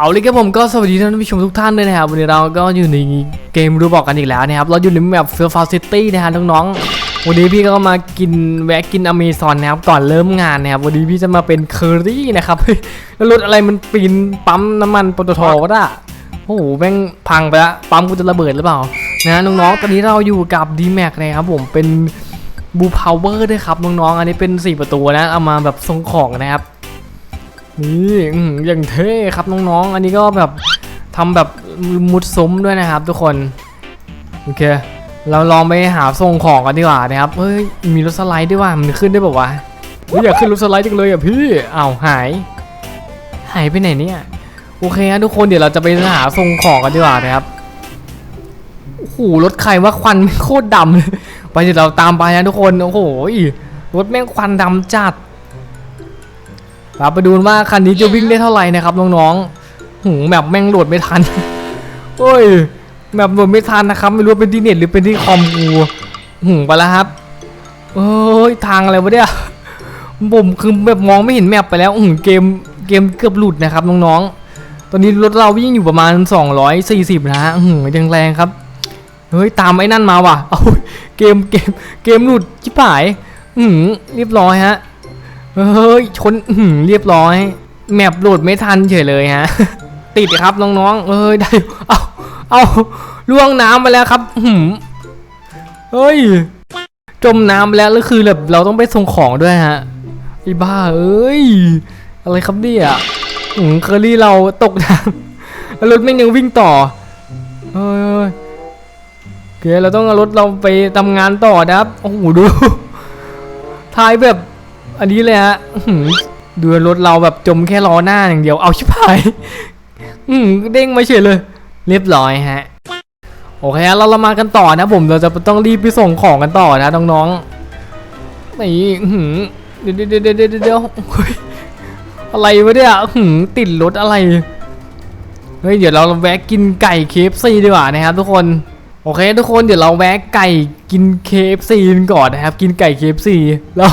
เอาเลยครับผมก็สวัสดีท่านผู้ชมทุกท่านด้วยนะครับวันนี้เราก็อยู่ในเกมรูบอกกันอีกแล้วนะครับเราอยู่ในแบบเฟลฟาซิตี้นะฮะน้องๆวันนี้พี่ก็มากินแวะกินอเมซอนนะครับก่อนเริ่มงานนะครับวันนี้พี่จะมาเป็นเคอรี่นะครับเฮ้ยแล้วรถอะไรมันปีนปั๊มน้ำมันปตทวะน่ะโอ้โหแม่งพังไปละปั๊มกูจะระเบิดหรือเปล่านะน้องๆตอนนี้เราอยู่กับ d m a x นะครับผมเป็นบูพาวเวอร์ด้วยครับน้องๆอันนี้เป็น 4 ประตูนะเอามาแบบทรงของนะครับ นี่อย่างเท่ครับน้องๆ อันนี้ก็แบบทำแบบมุดซุ้มด้วยนะครับทุกคน โอเค เราลองไปหาส่งของกันดีกว่านะครับเฮ้ยมีรถสไลด์ด้วยว่ะมันขึ้นได้แบบว่าวะเฮ้ยอยากขึ้นรถสไลด์จังเลยอะพี่อ้าวหาย หายไปไหนเนี่ยโอเคฮะทุกคนเดี๋ยวเราจะไปหาส่งของกันดีกว่านะครับโอ้โหรถใครว่าควันโคตรดำเลยไปเดี๋ยวเราตามไปนะทุกคนโอ้โหรถแม่งควันดำจัด เราไปดูว่าคันนี้จะวิ่งได้เท่าไหร่นะครับน้องๆหูแบบแม่งโหลดไม่ทัน โอ้ยแบบโหลดไม่ทันนะครับ ไม่รู้เป็นที่เน็ตหรือเป็นที่คอมกูหูไปแล้วครับเอ้ยทางอะไรวะเนี่ยผมคือแบบมองไม่เห็นแมปไปแล้วหูเกมเกมเกือบหลุดนะครับน้องๆ ตอนนี้รถเราวิ่งอยู่ประมาณ 240 นะฮะหูยังแรงครับ เฮ้ยตามไอ้นั่นมาว่ะ เอาเกมเกมเกมหลุดชิบหายหืมเรียบร้อยฮะ เฮ้ยชนเรียบร้อย แมปโหลดไม่ทันเฉยเลยฮะ ติดครับน้องๆเอ้ยได้เอาเอาล่วงน้ำไปแล้วครับหืมเฮ้ย จมน้ำไปแล้วแล้วคือแบบเราต้องไปส่งของด้วยฮะไอ้บ้าเอ้ย อะไรครับเนี่ยอืมเคอรี่เราตกน้ำแล้วรถแม่ยังวิ่งต่อเฮ้ยเฮ้ยโอเคเราต้องเอารถเราไปทำงานต่อนะครับโอ้โหดูท้ายแบบ อันนี้เลยฮะดูรถเราแบบจมแค่ล้อหน้าอย่างเดียวเอาชิบหายอืมเด้งมาเฉยเลย เรียบร้อยฮะ โอเคเราเรามากันต่อนะผมเราจะต้องรีบไปส่งของกันต่อนะน้องๆนี่อื้อหือเดี๋ยวเดี๋ยวเดี๋ยวเดี๋ยวเดี๋ยวอะไรวะเนี่ยอื้อหือติดรถอะไรเฮ้ยเดี๋ยวเราแวะกินไก่เคฟซีดีกว่านะครับทุกคน โอเค ทุกคนเดี๋ยวเราแวะไก่กิน KFC กันก่อนนะครับ กินไก่ KFC แล้ว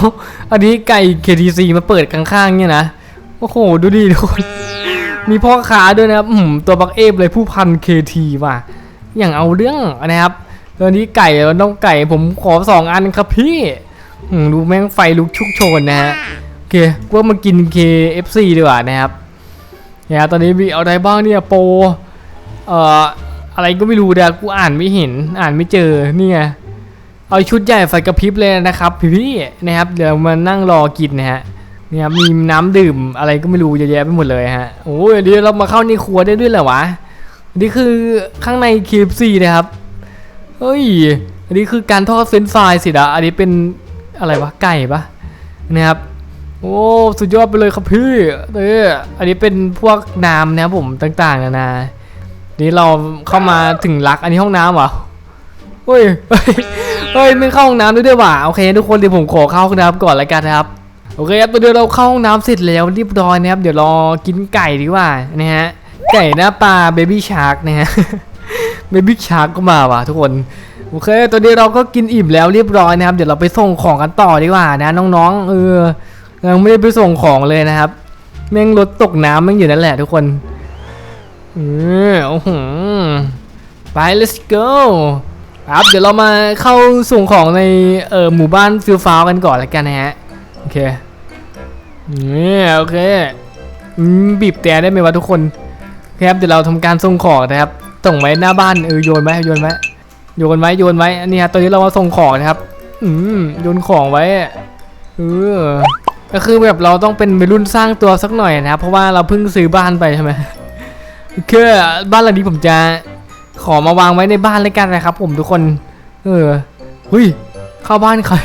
อันนี้ไก่ KTC มาเปิดข้างๆเนี่ยนะโอ้โหดูดิทุกคนมีพ่อค้าด้วยนะครับอืมตัวบักเอฟเลยผู้พัน KT ว่ะอย่างเอาเรื่องนะครับตอนนี้ไก่เราต้องไก่ผมขอสองอันครับพี่อืมดูแม่งไฟลุกชุกโชนนะฮะโอเคกูว่ามากิน KFC ดีกว่านะครับเนี่ยตอนนี้มีเอาอะไรบ้างเนี่ยโปรเอ่อ อะไรก็ไม่รู้เดี๋ยวกูอ่านไม่เห็นอ่านไม่เจอนี่ไงเอาชุดใหญ่ไฟกระพริบเลยนะครับพี่ๆนะครับเดี๋ยวมานั่งรอกินนะฮะนี่ครับมีน้ำดื่มอะไรก็ไม่รู้เยอะแยะไปหมดเลยฮะโอ้ยเดี๋ยวเรามาเข้าในครัวได้ด้วยเหรอวะอันนี่คือข้างใน KFC นะครับเฮ้ยอันนี้คือการทอดเฟรนช์ฟรายสินะอันนี้เป็นอะไรวะไก่ปะนะครับโอ้สุดยอดไปเลยครับพี่เอออันนี้เป็นพวกน้ำนะครับผมต่างๆนานา นี่เราเข้ามาถึงรักอันนี้ห้องน้ำเหรอเฮ้ยเฮ้ยเฮ้ยไม่เข้าห้องน้ำด้วยด้วยว่ะโอเค ทุกคนเดี๋ยวผมขอเข้าห้องน้ำก่อนละกันนะครับโอเคครับตอนนี้เราเข้าห้องน้ำเสร็จแล้วเรียบร้อยนะครับเดี๋ยวรอกินไก่ดีกว่านะฮะไก่หน้าปลาเบบี้ชาร์กนะฮะเบบี้ชาร์กก็มาว่ะทุกคนโอเค ตอนนี้เราก็กินอิ่มแล้วเรียบร้อยนะครับ เดี๋ยวเราไปส่งของกันต่อดีกว่านะน้องๆ เออยังไม่ได้ไปส่งของเลยนะครับ แม่งรถตกน้ำแม่งอยู่นั่นแหละทุกคน เออโอ้โหไป let's go ครับเดี๋ยวเรามาเข้าส่งของในเอ่อหมู่บ้านฟิลฟาวกันก่อนละกันนะฮะ โอเคนี่โอเคบีบแต่ได้ไหมวะทุกคนครับเดี๋ยวเราทำการส่งของนะครับส่งไว้หน้าบ้านเออโยนไหมโยนไหมโยนไว้โยนไว้อันนี้ครับตอนนี้เรามาส่งของนะครับ อืมโยนของไว้เออก็คือแบบเราต้องเป็นวัยรุ่นสร้างตัวสักหน่อยนะครับ เพราะว่าเราเพิ่งซื้อบ้านไปใช่ไหม คือบ้านหลังนี้ผมจะขอมาวางไว้ในบ้านเลยกันนะครับ ผมทุกคน เออเฮ้ยเข้าบ้านใคร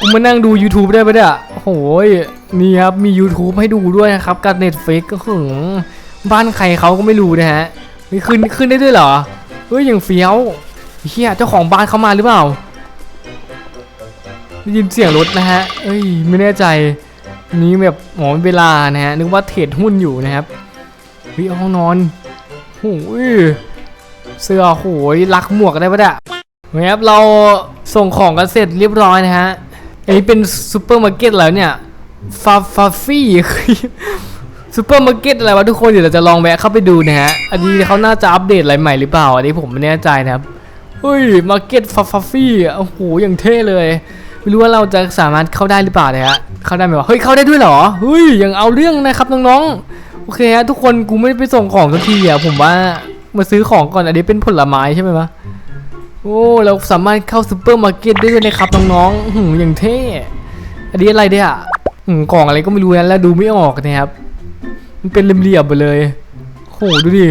กูมานั่งดู YouTube ได้ปะเนี่ยโอ้โหยนี่ครับมี YouTube ให้ดูด้วยนะครับกับ Netflix ก็คือบ้านใครเขาก็ไม่รู้นะฮะนี่ขึ้นขึ้นได้ด้วยเหรอเฮ้ยอย่างเฟี้ยวเฮียเจ้าของบ้านเขามาหรือเปล่าได้ยินเสียงรถนะฮะเอ้ยไม่แน่ใจนนี้แบบหมอเวลานะฮะนึกว่าเทรดหุ้นอยู่นะครับเฮ้ยห้องนอน โอ้ยเสื้อโหยรักหมวกได้ปะเนี่ยครับเราส่งของกันเสร็จเรียบร้อยนะฮะอันนี้เป็นซูเปอร์มาร์เก็ตแล้วเนี่ยฟาฟาฟี่ซูเปอร์มาร์เก็ตอะไรวะทุกคนเดี๋ยวเราจะลองแวะเข้าไปดูนะฮะ อันนี้เขาน่าจะอัปเดตอะไรใหม่หรือเปล่า อันนี้ผมไม่แน่ใจนะครับเฮ้ยมาร์เก็ตฟัฟฟฟี่โอ้โหอย่างเท่เลยไม่รู้ว่าเราจะสามารถเข้าได้หรือเปล่านะฮะเข้าได้ไหมวะเฮ้ยเข้าได้ด้วยเหรอเฮ้ยยังเอาเรื่องนะครับน้องๆ เคฮะทุกคนกูไม่ได้ไปส่งของสักทีอะผมว่ามาซื้อของก่อนอันนี้เป็นผลไม้ใช่ไหมวะโอ้เราสามารถเข้าซูเปอร์มาร์เก็ตได้ด้วยนะครับน้องๆหืมอย่างเท่อันนี้อะไรเนี่ยหืมกล่องอะไรก็ไม่รู้นะแล้วดูไม่ออกนะครับ มันเป็นเหลี่ยมๆไปเลยโหดูดิ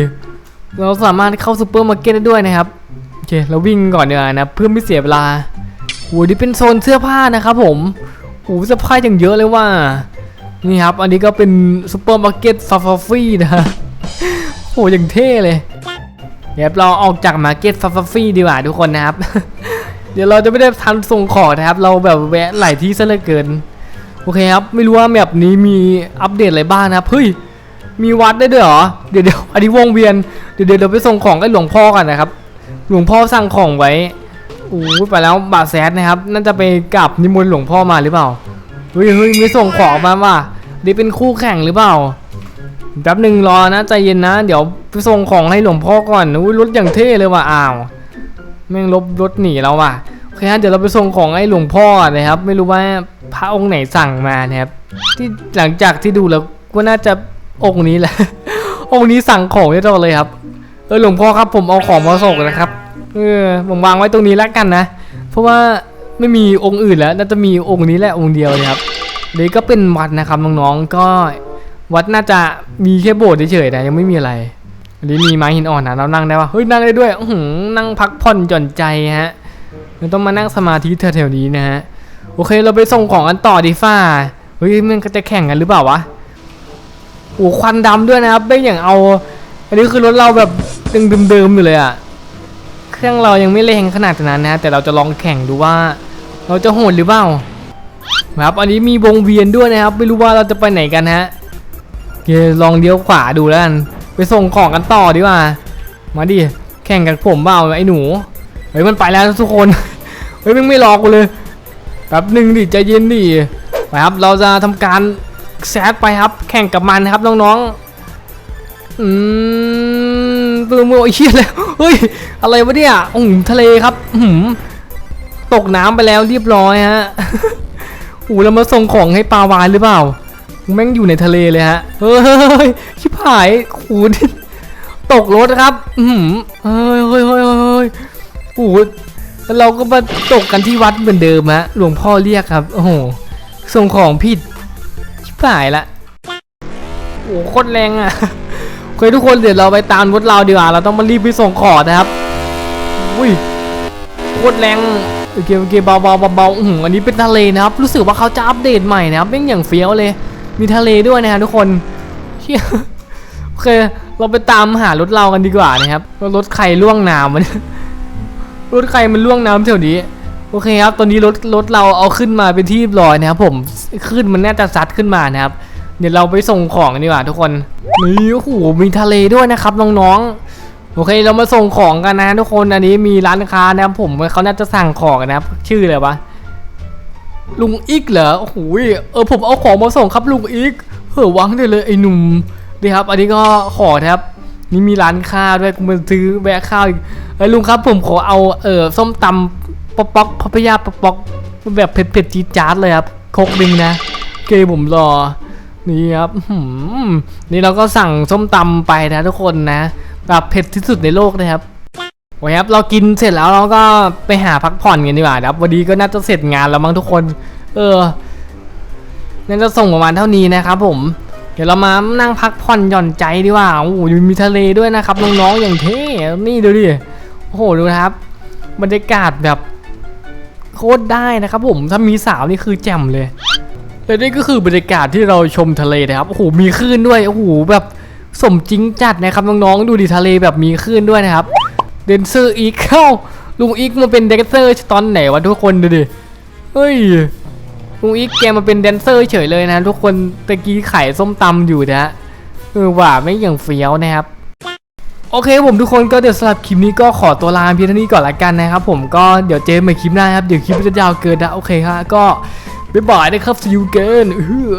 เราสามารถเข้าซูเปอร์มาร์เก็ตได้ด้วยนะครับโอเคเราวิ่งก่อนเดีกว่านะเพื่อไม่เสียเวลาโหนี่เป็นโซนเสื้อผ้านะครับผมโหเสื้อผ้าอย่างเยอะเลยว่า นี่ครับ อันนี้ก็เป็นซูเปอร์มาร์เก็ตฟาฟาฟี่นะโหอย่างเท่เลย เดี๋ยวเราออกจากมาร์เก็ตฟาฟาฟี่ดีกว่าทุกคนนะครับ เดี๋ยวเราจะไม่ได้ทันส่งของนะครับ เราแบบแวะหลายที่ซะเหลือเกิน โอเคครับ ไม่รู้ว่าแมปนี้มีอัปเดตอะไรบ้างนะครับ เฮ้ย มีวัดได้ด้วยเหรอ เดี๋ยวเดี๋ยวอันนี้วงเวียน เดี๋ยวเดี๋ยวเราไปส่งของให้หลวงพ่อกันนะครับ หลวงพ่อสั่งของไว้โอ้ไปแล้วบาทแซดนะครับ น่าจะไปกราบนิมนต์หลวงพ่อมาหรือเปล่า เฮ้ยเฮ้ยมีส่งของมาว่ะนี่เป็นคู่แข่งหรือเปล่าแป๊บหนึ่งรอนะใจเย็นนะ เดี๋ยวไปส่งของให้หลวงพ่อก่อนอุ้ยรถอย่างเท่เลยว่ะอ้าวแม่งลบรถหนีแล้วว่ะโอเคฮะเดี๋ยวเราไปส่งของให้หลวงพ่อนนะครับ ไม่รู้ว่าพระองค์ไหนสั่งมานะครับ ที่หลังจากที่ดูแล้วก็น่าจะองค์นี้แหละ องค์นี้สั่งของเรียบร้อยเลยครับเออหลวงพ่อครับผมเอาของมาส่งนะครับเออผมวางไว้ตรงนี้แล้วกันนะ เพราะว่า ไม่มีองค์อื่นแล้ว น่าจะมีองค์นี้แหละองค์เดียวเลยครับนี่ก็เป็นวัดนะครับน้องๆก็วัดน่าจะมีแค่โบสถ์เฉยๆนะยังไม่มีอะไรอันนี้มีไม้หินอ่อนนะเรานั่งได้ปะเฮ้ยนั่งได้ด้วยอ๋อหืนั่งพักผ่อนหย่อนใจฮะไม่ต้องมานั่งสมาธิแถวๆนี้นะฮะโอเคเราไปส่งของกันต่อดีฟ้าเฮ้ยมันจะแข่งกันหรือเปล่าวะโอ้ควันดำด้วยนะครับไม่อย่างเอา อันนี้คือรถเราแบบยังเดิมๆอยู่เลยอะ เครื่องเรายังไม่แรงขนาดนั้นนะแต่เราจะลองแข่งดูว่า เราจะโหดหรือเปล่าครับอันนี้มีวงเวียนด้วยนะครับ ไม่รู้ว่าเราจะไปไหนกันฮะเคลองเลี้ยวขวาดูแล้วกันไปส่งของกันต่อดีกว่า มาดิแข่งกับผมเปล่าไอ้หนูเฮ้ยมันไปแล้วทุกคนเฮ้ยมึงไม่รอกูเลยแป๊บหนึ่งดิใจเย็นดิไปครับเราจะทำการแซดไปครับ แข่งกับมันครับน้องๆอืม ปืนมือไอ้เหี้ยเลยเฮ้ยอะไรวะเนี่ยโอ้โหทะเลครับหืมตกน้ำไปแล้วเรียบร้อยฮะโอ้โหเรามาส่งของให้ปลาวานหรือเปล่าแม่งอยู่ในทะเลเลยฮะเฮ้ยชิบหายขูดตกรถครับอืมเฮ้ยเฮ้ยเฮ้ยเฮ้ยโอ้โหแล้วเราก็มาตกกันที่วัดเหมือนเดิมฮะหลวงพ่อเรียกครับโอ้โหส่งของผิดชิบหายละโอ้โหโคตรแรงอะ เคทุกคนเดี๋ยวเราไปตามรถเราดีกว่า เราต้องมารีบไปส่งของนะครับ อุ้ยโคตรแรงโอเคโอเคเบาเบาเบาอืมอันนี้เป็นทะเลนะครับ รู้สึกว่าเขาจะอัปเดตใหม่นะครับเป็นอย่างเฟี้ยวเลย มีทะเลด้วยนะฮะทุกคนเชี่ยโอเคเราไปตามหารถเรากันดีกว่านะครับรถใครล่วงน้ำมันรถใครมันล่วงน้ำแถวนี้โอเคครับ ตอนนี้รถรถเราเอาขึ้นมาเป็นที่เรียบร้อยนะครับผม ขึ้นมันน่าจะซัดขึ้นมานะครับ เดี๋ยวเราไปส่งของนดีกว่าทุกคนนี่โอ้โหมีทะเลด้วยนะครับน้องๆโอเคเรามาส่งของกันนะทุกคนอันนี้มีร้านค้านะครับผมเขาน่าจะสั่งของนะครับ ชื่ออะไรวะลุงอีกเหรอโอ้โหเออผมเอาของมาส่งครับลุงอีกเฮ้อวังได้เลยไอ้หนุ่มดีครับ อันนี้ก็ขอนะครับนี่มีร้านข้าวด้วยกูมาซื้อแวะข้าวอีกเอ้ลุงครับผมขอเอาเออส้มตำป๊อกป๊อกพัพยาป๊อกป๊อกแบบเผ็ดเผ็ดๆจี๊ดจ๊าดเลยครับโคกบิงนะโอเคผมรอ นี่ครับนี่เราก็สั่งส้มตำไปนะทุกคนนะแบบเผ็ดที่สุดในโลกนะครับโอเคครับเรากินเสร็จแล้วเราก็ไปหาพักผ่อนกันดีกว่าครับวันนี้ก็น่าจะเสร็จงานแล้วมั้งทุกคน เออน่าจะส่งประมาณเท่านี้นะครับ ผม เดี๋ยวเรามานั่งพักผ่อนหย่อนใจดีกว่าโอ้โหมีทะเลด้วยนะครับน้องๆอย่างเท่นี่ดูดิโอ้โหดูนะครับ บรรยากาศแบบโคตรได้นะครับ ผมถ้ามีสาวนี่คือแจ่มเลย และนี่ก็คือบรรยากาศที่เราชมทะเลนะครับโอ้โหมีคลื่นด้วยโอ้โหแบบสมจริงจัดนะครับน้องๆดูดิทะเลแบบมีคลื่นด้วยนะครับเดนเซอร์อีกเข้าลุงอีกมาเป็นแดนเซอร์ตอนไหนวะทุกคนดูดิเฮ้ยลุงอีกแกมาเป็นแดนเซอร์เฉยเลยนะ ทุกคนตะกี้ไข่ส้มตำอยู่นะฮะเออว่าไม่อย่างเฟี้ยวนะครับโอเคผมทุกคนก็เดี๋ยวสำหรับคลิปนี้ก็ขอตัวลาเพียงเท่านี้ก่อนละกันนะครับ ผมก็เดี๋ยวเจอกันใหม่คลิปหน้าครับเดี๋ยวคลิปจะยาวเกินนะโอเคครับก็ บ๊ายบายนะครับ see you again เออ